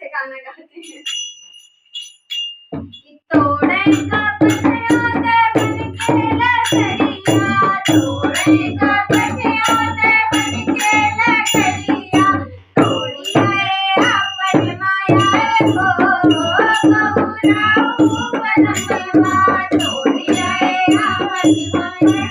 से गाना गाते हैं। कि तोड़ेगा पठियों दे बन के लकड़ियाँ तोड़ेगा पठियों दे बन के लकड़ियाँ। तोड़िया रे अपन माया को बहुरा ऊपर मनवा तोड़िया रे अपन माया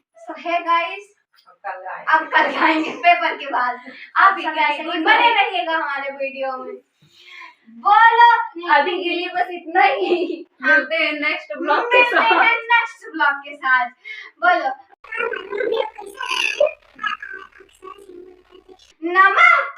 अब कल गाएँगे पेपर के बाद। आप बने रहिएगा हमारे वीडियो में। बोलो अभी के लिए बस इतना ही। मिलते हैं नेक्स्ट ब्लॉग के साथ। नेक्स्ट ब्लॉग के साथ। बोलो। नमक